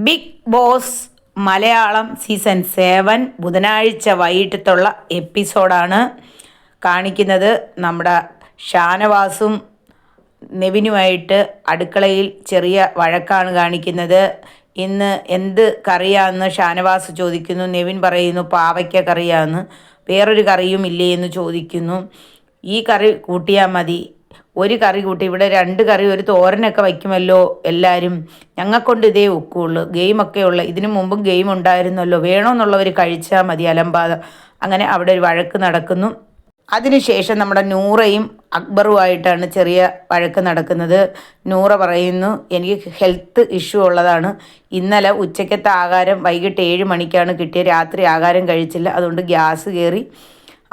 Big boss Malayalam season seven ബുധനാഴ്ച വൈകിട്ടത്തുള്ള എപ്പിസോഡാണ് കാണിക്കുന്നത്. നമ്മുടെ ഷാനവാസും നെവിനുമായിട്ട് അടുക്കളയിൽ ചെറിയ വഴക്കാണ് കാണിക്കുന്നത്. ഇന്ന് എന്ത് കറിയാന്ന് ഷാനവാസ് ചോദിക്കുന്നു. നെവിൻ പറയുന്നു പാവയ്ക്ക കറിയാന്ന്. വേറൊരു കറിയും ഇല്ലേ എന്ന് ചോദിക്കുന്നു. ഈ കറി കൂട്ടിയാൽ മതി. ഒരു കറി കൂട്ടി ഇവിടെ രണ്ട് കറി ഒരു തോരനൊക്കെ വയ്ക്കുമല്ലോ എല്ലാവരും ഞങ്ങൾക്കൊണ്ട് ഇതേ ഒക്കുള്ളൂ. ഗെയിമൊക്കെ ഉള്ള ഇതിനു മുമ്പും ഗെയിം ഉണ്ടായിരുന്നല്ലോ. വേണമെന്നുള്ളവർ കഴിച്ചാൽ മതി അലംബാധ അങ്ങനെ അവിടെ ഒരു വഴക്ക് നടക്കുന്നു. അതിനുശേഷം നമ്മുടെ നൂറയും അക്ബറുമായിട്ടാണ് ചെറിയ വഴക്ക് നടക്കുന്നത്. നൂറ പറയുന്നു എനിക്ക് ഹെൽത്ത് ഇഷ്യൂ ഉള്ളതാണ്. ഇന്നലെ ഉച്ചയ്ക്കത്തെ ആഹാരം വൈകിട്ട് ഏഴ് മണിക്കാണ് കിട്ടിയ രാത്രി ആഹാരം കഴിച്ചില്ല. അതുകൊണ്ട് ഗ്യാസ് കയറി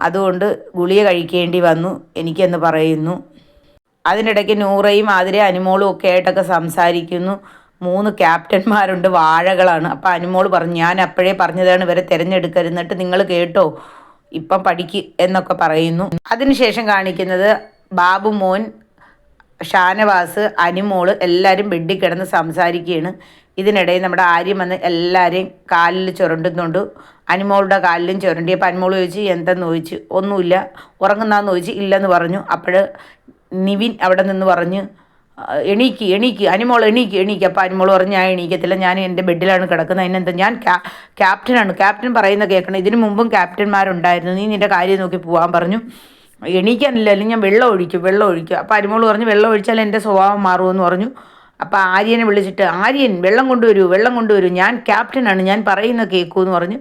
അതുകൊണ്ട് ഗുളിക കഴിക്കേണ്ടി വന്നു എനിക്കെന്ന് പറയുന്നു. അതിനിടയ്ക്ക് നൂറയും ആതിരെ അനുമോളും ഒക്കെ ആയിട്ടൊക്കെ സംസാരിക്കുന്നു. മൂന്ന് ക്യാപ്റ്റന്മാരുണ്ട് വാഴകളാണ്. അപ്പോൾ അനുമോൾ പറഞ്ഞു ഞാൻ അപ്പോഴേ പറഞ്ഞതാണ് ഇവരെ തിരഞ്ഞെടുക്കരുത്. എന്നിട്ട് നിങ്ങൾ കേട്ടോ ഇപ്പം പഠിക്ക് എന്നൊക്കെ പറയുന്നു. അതിനുശേഷം കാണിക്കുന്നത് ബാബു മോൻ ഷാനവാസ് അനുമോൾ എല്ലാവരും ബെഡിൽ കിടന്ന് സംസാരിക്കുകയാണ്. ഇതിനിടയിൽ നമ്മുടെ ആര്യം വന്ന് എല്ലാവരെയും കാലിൽ ചുരണ്ടുന്നുണ്ട്. അനുമോളുടെ കാലിലും ചുരണ്ടി. അപ്പം അനുമോൾ ചോദിച്ചു എന്തെന്ന്? ചോദിച്ചു ഒന്നുമില്ല. ഉറങ്ങുന്നാന്ന് ചോദിച്ചു ഇല്ലെന്ന് പറഞ്ഞു. അപ്പോൾ നിവിൻ അവിടെ നിന്ന് പറഞ്ഞ് എണീക്ക് എണീക്ക് അനിമോൾ എണീക്ക് എണീക്ക്. അപ്പോൾ അനിമോൾ പറഞ്ഞ് ഞാൻ എണീക്കത്തില്ല. ഞാൻ എന്റെ ബെഡിലാണ് കിടക്കുന്നത്. അതിനെന്താ ഞാൻ ക്യാപ്റ്റനാണ്. ക്യാപ്റ്റൻ പറയുന്ന കേൾക്കണം. ഇതിനു മുമ്പും ക്യാപ്റ്റന്മാരുണ്ടായിരുന്നു. നീ നിന്റെ കാര്യം നോക്കി പോകാൻ പറഞ്ഞു. എണീക്കാനില്ല. അല്ലെങ്കിൽ ഞാൻ വെള്ളം ഒഴിക്കും വെള്ളം ഒഴിക്കും. അപ്പോൾ അനിമോൾ പറഞ്ഞു വെള്ളം ഒഴിച്ചാൽ എന്റെ സ്വഭാവം മാറുമെന്ന് പറഞ്ഞു. അപ്പോൾ ആര്യനെ വിളിച്ചിട്ട് ആര്യൻ വെള്ളം കൊണ്ടുവരൂ വെള്ളം കൊണ്ടുവരൂ. ഞാൻ ക്യാപ്റ്റനാണ്. ഞാൻ പറയുന്ന കേൾക്കൂ എന്ന് പറഞ്ഞു.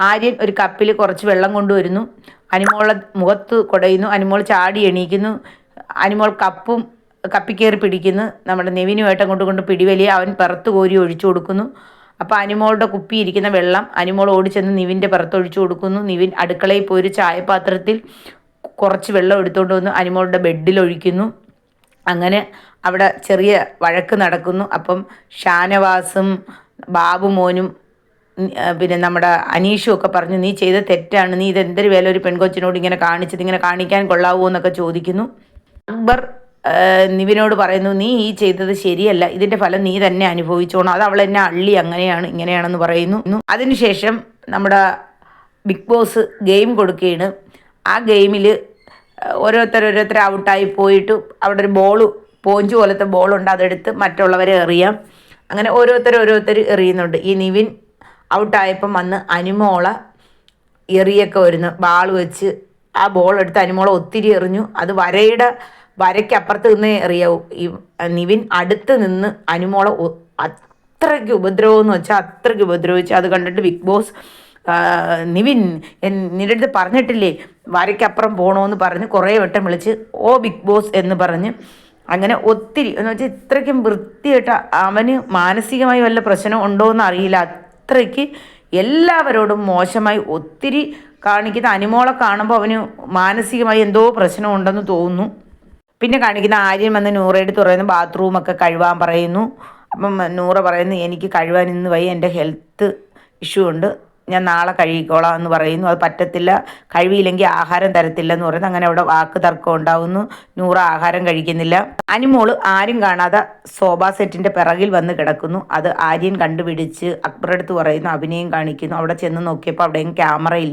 ആര്യൻ ഒരു കപ്പിൽ കുറച്ച് വെള്ളം കൊണ്ടുവരുന്നു. അനിമോളെ മുഖത്ത് കുടയുന്നു. അനിമോൾ ചാടി എണീക്കുന്നു. അനിമോൾ കപ്പും കപ്പിക്കേറി പിടിക്കുന്നു. നമ്മുടെ നെവിനുമായിട്ട് അങ്ങോട്ട് കൊണ്ട് പിടിവലിയെ അവൻ പുറത്ത് കോരി ഒഴിച്ചു കൊടുക്കുന്നു. അപ്പോൾ അനിമോളുടെ കുപ്പിയിരിക്കുന്ന വെള്ളം അനിമോൾ ഓടിച്ചെന്ന് നിവിന്റെ പുറത്ത് ഒഴിച്ചു കൊടുക്കുന്നു. നിവിൻ അടുക്കളയിൽ പോയി ഒരു ചായപാത്രത്തിൽ കുറച്ച് വെള്ളം എടുത്തുകൊണ്ട് വന്ന് അനിമോളുടെ ബെഡിൽ ഒഴിക്കുന്നു. അങ്ങനെ അവിടെ ചെറിയ വഴക്ക് നടക്കുന്നു. അപ്പം ഷാനവാസും ബാബു മോനും പിന്നെ നമ്മുടെ അനീഷും ഒക്കെ പറഞ്ഞു നീ ചെയ്ത തെറ്റാണ്. നീ ഇതെന്തൊരു വേല ഒരു പെൺകൊച്ചിനോട് ഇങ്ങനെ കാണിച്ചത്? ഇങ്ങനെ കാണിക്കാൻ കൊള്ളാവോ? എന്നൊക്കെ ചോദിക്കുന്നു. അക്ബർ നിവിനോട് പറയുന്നു നീ ഈ ചെയ്തത് ശരിയല്ല. ഇതിന്റെ ഫലം നീ തന്നെ അനുഭവിച്ചോണം. അത് അവൾ എന്നെ അള്ളി. അങ്ങനെയാണ് ഇങ്ങനെയാണെന്ന് പറയുന്നു. അതിനുശേഷം നമ്മുടെ ബിഗ് ബോസ് ഗെയിം കൊടുക്കുകയാണ്. ആ ഗെയിമിൽ ഓരോരുത്തർ ഓരോരുത്തർ ഔട്ടായി പോയിട്ട് അവിടെ ഒരു ബോൾ പോഞ്ച് പോലത്തെ ബോളുണ്ട് അതെടുത്ത് മറ്റുള്ളവരെ എറിയാം. അങ്ങനെ ഓരോരുത്തർ ഓരോരുത്തർ എറിയുന്നുണ്ട്. ഈ നിവിൻ ഔട്ടായപ്പം വന്ന് അനുമോള എറിയൊക്കെ വരുന്നു. ബാൾ വെച്ച് ആ ബോൾ എടുത്ത് അനുമോളെ ഒത്തിരി എറിഞ്ഞു. അത് വരയുടെ വരയ്ക്കപ്പുറത്ത് നിന്നേ എറിയാവൂ ഈ നിവിൻ അടുത്ത് നിന്ന് അനുമോളെ അത്രയ്ക്ക് ഉപദ്രവം എന്ന് വെച്ചാൽ അത്രയ്ക്ക് ഉപദ്രവിച്ചു. അത് കണ്ടിട്ട് ബിഗ് ബോസ് നിവിൻ നിന്റെ അടുത്ത് പറഞ്ഞിട്ടില്ലേ വരയ്ക്കപ്പുറം പോകണമെന്ന് പറഞ്ഞ് കുറേ വട്ടം വിളിച്ച് ഓ ബിഗ് ബോസ് എന്ന് പറഞ്ഞ്. അങ്ങനെ ഒത്തിരി എന്ന് വെച്ചാൽ ഇത്രയ്ക്കും വൃത്തിയായിട്ട് അവന് മാനസികമായി വല്ല പ്രശ്നം ഉണ്ടോ എന്ന് അറിയില്ല. അത്രയ്ക്ക് എല്ലാവരോടും മോശമായി ഒത്തിരി കാണിക്കുന്ന അനുമോളെ കാണുമ്പോൾ അവന് മാനസികമായി എന്തോ പ്രശ്നം ഉണ്ടെന്ന് തോന്നുന്നു. പിന്നെ കാണിക്കുന്ന ആര്യൻ വന്ന് നൂറയെടുത്ത് പറയുന്നു ബാത്റൂമൊക്കെ കഴുകാൻ പറയുന്നു. അപ്പം നൂറ പറയുന്നു എനിക്ക് കഴുകാൻ ഇന്ന് വയ്യ എന്റെ ഹെൽത്ത് ഇഷ്യൂ ഉണ്ട്. ഞാൻ നാളെ കഴുകിക്കോളാം എന്ന് പറയുന്നു. അത് പറ്റത്തില്ല. കഴിവിയില്ലെങ്കിൽ ആഹാരം തരത്തില്ല എന്ന് പറയുന്നു. അങ്ങനെ അവിടെ വാക്ക് തർക്കം ഉണ്ടാവുന്നു. നൂറ് ആഹാരം കഴിക്കുന്നില്ല. അനിമോൾ ആരും കാണാതെ സോഫ സെറ്റിന്റെ പിറകിൽ വന്ന് കിടക്കുന്നു. അത് ആര്യൻ കണ്ടുപിടിച്ച് അക്ബറടുത്ത് പറയുന്നു. അഭിനയം കാണിക്കുന്നു. അവിടെ ചെന്ന് നോക്കിയപ്പോൾ അവിടെയും ക്യാമറ ഇല്ല.